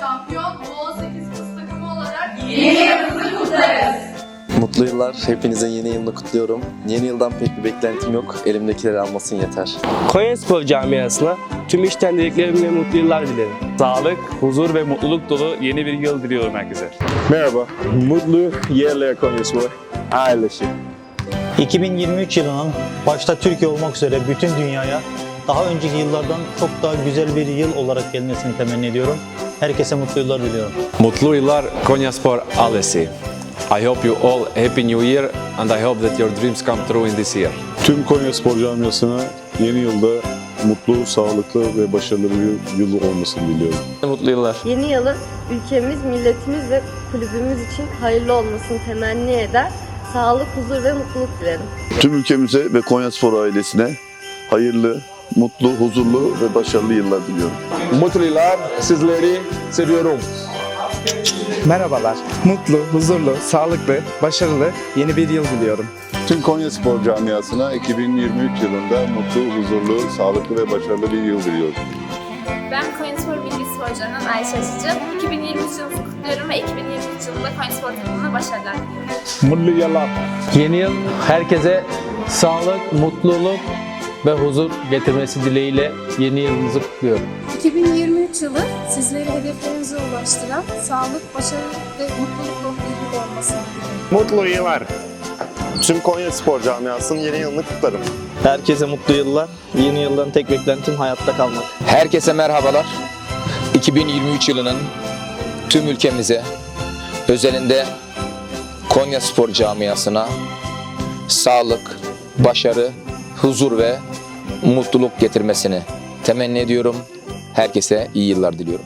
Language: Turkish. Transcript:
Şampiyon U18 kız takımı olarak Mutlu yıllar. Hepinizin yeni yılını kutluyorum. Yeni yıldan pek bir beklentim yok. Elimdekileri almasın yeter. Konyaspor camiasına tüm işten dileklerim ve mutlu yıllar dilerim. Sağlık, huzur ve mutluluk dolu yeni bir yıl diliyorum herkese. Merhaba, mutlu yerler Konyaspor ailesi. 2023 yılının başta Türkiye olmak üzere bütün dünyaya daha önceki yıllardan çok daha güzel bir yıl olarak gelmesini temenni ediyorum. Herkese mutlu yıllar diliyorum. Mutlu yıllar Konyaspor ailesi. I hope you all happy new year and I hope that your dreams come true in this year. Tüm Konyaspor camiasına yeni yılda mutlu, sağlıklı ve başarılı bir yıl olmasını diliyorum. Mutlu yıllar. Yeni yılın ülkemiz, milletimiz ve kulübümüz için hayırlı olmasını temenni eder. Sağlık, huzur ve mutluluk dilerim. Tüm ülkemize ve Konyaspor ailesine hayırlı, mutlu, huzurlu ve başarılı yıllar diliyorum. Mutlu yıllar, sizleri seviyorum. Merhabalar. Mutlu, huzurlu, sağlıklı, başarılı yeni bir yıl diliyorum. Tüm Konyaspor camiasına 2023 yılında mutlu, huzurlu, sağlıklı ve başarılı bir yıl diliyorum. Ben Konyaspor Bilgi Sporcularından Ayşe Aşıcı. 2023 yılını kutluyorum ve 2023 yılında Konyaspor takımına başarılar diliyorum. Mutlu yıllar. Yeni yıl herkese sağlık, mutluluk ve huzur getirmesi dileğiyle yeni yılımızı kutluyorum. 2023 yılı sizleri hedeflerinize ulaştıran sağlık, başarı ve mutluluk dolu bir yıl olmasını diliyorum. Mutlu yıllar. Tüm Konyaspor camiasının yeni yılını kutlarım. Herkese mutlu yıllar. Yeni yıldan tek beklentim hayatta kalmak. Herkese merhabalar. 2023 yılının tüm ülkemize, özelinde Konya Spor camiasına sağlık, başarı, huzur ve mutluluk getirmesini temenni ediyorum. Herkese iyi yıllar diliyorum.